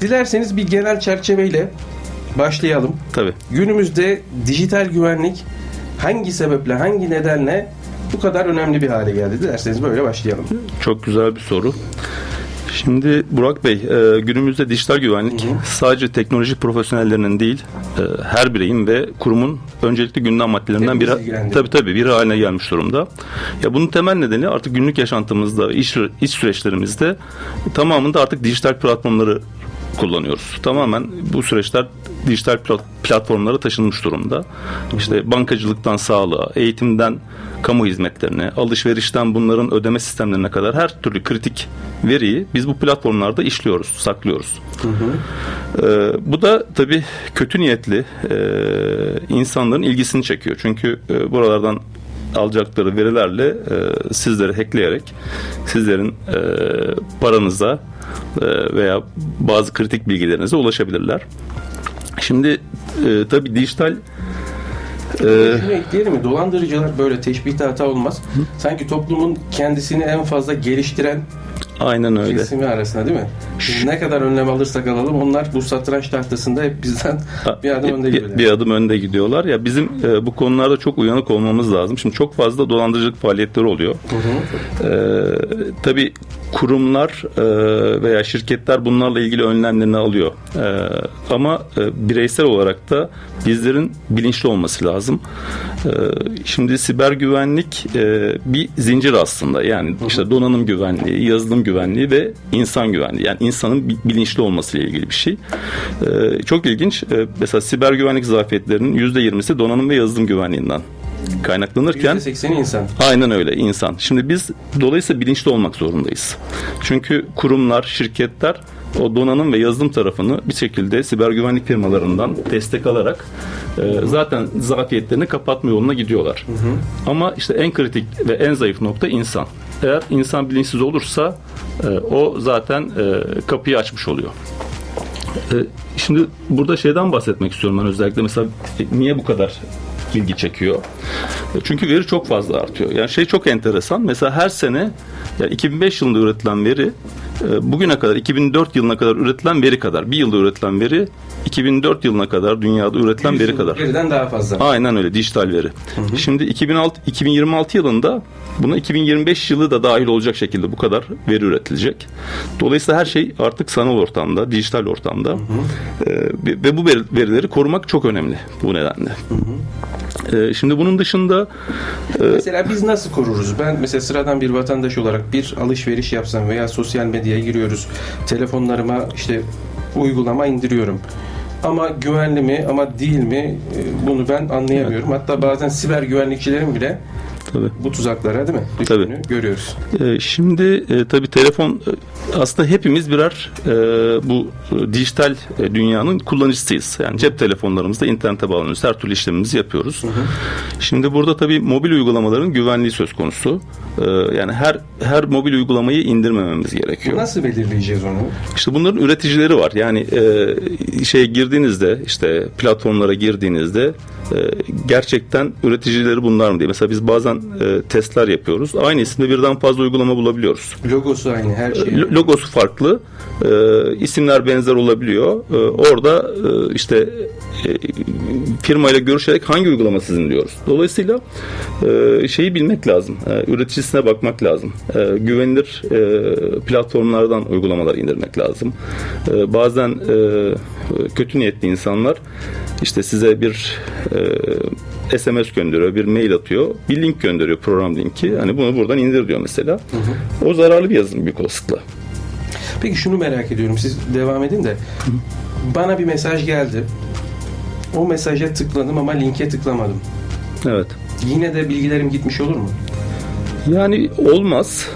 Dilerseniz bir genel çerçeveyle başlayalım. Tabii. Günümüzde dijital güvenlik hangi sebeple, hangi nedenle bu kadar önemli bir hale geldi? Dilerseniz böyle başlayalım. Çok güzel bir soru. Şimdi Burak Bey, e, günümüzde dijital güvenlik sadece teknoloji profesyonellerinin değil, e, her bireyin ve kurumun öncelikli gündem maddelerinden biri. Tabii tabii biri haline gelmiş durumda. Ya bunun temel nedeni artık günlük yaşantımızda, iş, iş süreçlerimizde tamamında artık dijital platformları kullanıyoruz. Tamamen bu süreçler dijital plat- platformlara taşınmış durumda. İşte bankacılıktan sağlığa, eğitimden kamu hizmetlerine, alışverişten bunların ödeme sistemlerine kadar her türlü kritik veriyi biz bu platformlarda işliyoruz, saklıyoruz. Ee, bu da tabii kötü niyetli e, insanların ilgisini çekiyor. Çünkü e, buralardan alacakları verilerle e, sizleri hackleyerek sizlerin e, paranıza e, veya bazı kritik bilgilerinize ulaşabilirler. Şimdi e, tabii dijital e, Şunu ekleyelim mi? Dolandırıcılar böyle teşbihte hata olmaz. Sanki toplumun kendisini en fazla geliştiren aynen öyle. kesimi arasında değil mi? Biz ne kadar önlem alırsak alalım onlar bu satranç tahtasında hep bizden bir adım önde gidiyorlar. bir adım önde gidiyorlar. Ya bizim e, bu konularda çok uyanık olmamız lazım. Şimdi çok fazla dolandırıcılık faaliyetleri oluyor. E, tabii kurumlar e, veya şirketler bunlarla ilgili önlemlerini alıyor. E, ama e, bireysel olarak da bizlerin bilinçli olması lazım. E, şimdi siber güvenlik e, bir zincir aslında. Yani işte donanım güvenliği, yazılım güvenliği ve insan güvenliği. Yani insanın bi- bilinçli olması ile ilgili bir şey. E, çok ilginç. E, mesela siber güvenlik zafiyetlerinin %20'si donanım ve yazılım güvenliğinden kaynaklanırken %80'i insan. Aynen öyle insan. Şimdi biz dolayısıyla bilinçli olmak zorundayız. Çünkü kurumlar, şirketler o donanım ve yazılım tarafını bir şekilde siber güvenlik firmalarından destek alarak e, zaten zafiyetlerini kapatma yoluna gidiyorlar. Ama işte en kritik ve en zayıf nokta insan. Eğer insan bilinçsiz olursa e, o zaten e, kapıyı açmış oluyor. E, Şimdi burada şeyden bahsetmek istiyorum ben özellikle mesela e, niye bu kadar ilgi çekiyor? E, Çünkü veri çok fazla artıyor. Yani şey çok enteresan. Mesela her sene yani 2005 yılında üretilen veri bugüne kadar 2004 yılına kadar üretilen veri kadar. Bir yılda üretilen veri 2004 yılına kadar dünyada üretilen veri kadar. Birden daha fazla. Aynen öyle dijital veri. Şimdi 2006 2026 yılında buna 2025 yılı da dahil olacak şekilde bu kadar veri üretilecek. Dolayısıyla her şey artık sanal ortamda, dijital ortamda. Ee, ve bu veri- verileri korumak çok önemli bu nedenle. Ee, şimdi bunun dışında Mesela biz nasıl koruruz? Ben mesela sıradan bir vatandaş olarak bir alışveriş yapsam veya sosyal medyaya giriyoruz. Telefonlarıma işte uygulama indiriyorum. Ama güvenli mi ama değil mi e, bunu ben anlayamıyorum. Hatta bazen siber güvenlikçilerin bile tabii bu tuzaklara değil mi düştüğünü görüyoruz. Ee, Şimdi e, tabii telefon e, aslında hepimiz birer e, bu e, dijital e, dünyanın kullanıcısıyız. Yani cep telefonlarımızda internete bağlanıyoruz. Her türlü işlemimizi yapıyoruz. Şimdi burada tabii mobil uygulamaların güvenliği söz konusu. E, yani her her mobil uygulamayı indirmememiz gerekiyor. Nasıl belirleyeceğiz onu? İşte bunların üreticileri var. Yani e, şeye girdiğinizde işte platformlara girdiğinizde e, gerçekten üreticileri bunlar mı diye. Mesela biz bazen e, testler yapıyoruz. Aynı isimde birden fazla uygulama bulabiliyoruz. Logosu aynı her şey. Lo- Logosu farklı, e, isimler benzer olabiliyor. E, orada e, işte e, firmayla görüşerek hangi uygulama sizin diyoruz. Dolayısıyla e, şeyi bilmek lazım, e, üreticisine bakmak lazım. E, güvenilir e, platformlardan uygulamalar indirmek lazım. E, bazen e, kötü niyetli insanlar işte size bir e, SMS gönderiyor, bir mail atıyor, bir link gönderiyor, program linki. Hani bunu buradan indir diyor mesela. O zararlı bir yazılım büyük olasılıkla. Peki şunu merak ediyorum. Siz devam edin de. Bana bir mesaj geldi. O mesaja tıkladım ama linke tıklamadım. Evet. Yine de bilgilerim gitmiş olur mu? Yani olmaz.